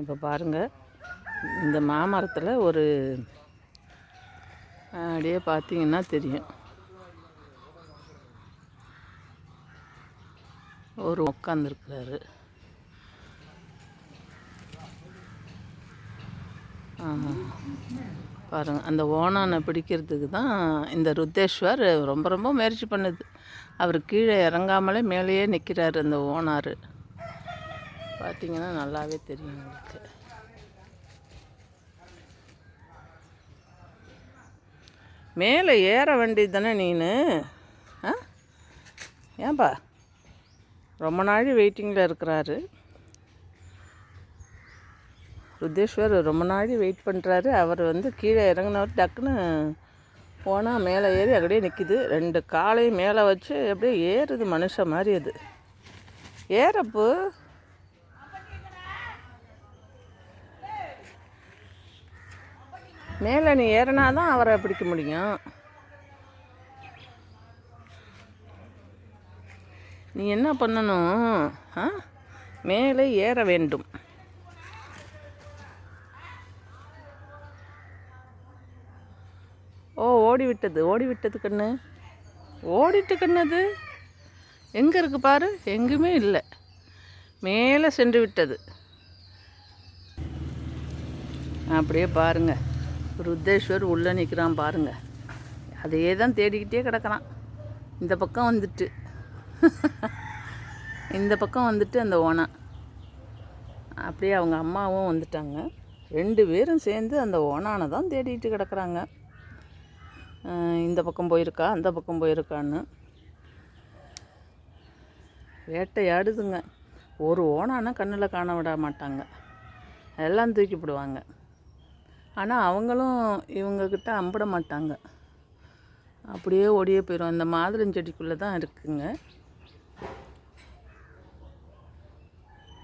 இப்போ பாருங்கள் இந்த மாமரத்தில் ஒரு அப்படியே பார்த்தீங்கன்னா தெரியும். ஒரு உட்காந்துருக்கிறாரு பாருங்கள் அந்த ஓனானை பிடிக்கிறதுக்கு தான் இந்த ருத்தேஸ்வர் ரொம்ப ரொம்ப முயற்சி பண்ணுது. அவர் கீழே இறங்காமலே மேலேயே நிற்கிறாரு அந்த ஓனார். பார்த்தீங்கன்னா நல்லாவே தெரியும் உங்களுக்கு. மேலே ஏற வேண்டியது தானே நீனு? ஆ? ஏன்பா? ரொம்ப நாள் வெயிட்டிங்கில் இருக்கிறாரு. ருத்தேஸ்வர் ரொம்ப நாள் வெயிட் பண்ணுறாரு அவர் வந்து கீழே இறங்கினவர் டக்குன்னு போனால் மேலே ஏறி அப்படியே நிற்கிது ரெண்டு காலையும் மேலே வச்சு அப்படியே ஏறுது மனுஷன் மாதிரி அது. ஏறப்போ மேலே நீ ஏறினா தான் அவரை பிடிக்க முடியும். நீ என்ன பண்ணணும்? ஆ? மேலே ஏற வேண்டும். ஓ ஓடி விட்டது. ஓடி விட்டது கண்ணு. ஓடிட்டு கண்ணு அது எங்கே இருக்குது பாரு? எங்குமே இல்லை. மேலே சென்று விட்டது. அப்படியே பாருங்கள் ருத்தேஸ்வர் உள்ளே நிற்கிறான் பாருங்க. அதையே தான் தேடிக்கிட்டே கிடக்கிறான். இந்த பக்கம் வந்துட்டு. இந்த பக்கம் வந்துட்டு அந்த ஓனா. அப்படியே அவங்க அம்மாவும் வந்துட்டாங்க. ரெண்டு பேரும் சேர்ந்து அந்த ஓனானை தான் தேடிட்டு கிடக்குறாங்க. இந்த பக்கம் போயிருக்கா அந்த பக்கம் போயிருக்கான்னு. வேட்டையாடுதுங்க. ஒரு ஓனானா கண்ணில் காண விட மாட்டாங்க. எல்லாம் தூக்கிப்படுவாங்க ஆனால் அவங்களும் இவங்கக்கிட்ட அம்பிட மாட்டாங்க. அப்படியே ஓடியே போயிடும் அந்த மாதுளஞ்செடிக்குள்ளே தான் இருக்குங்க.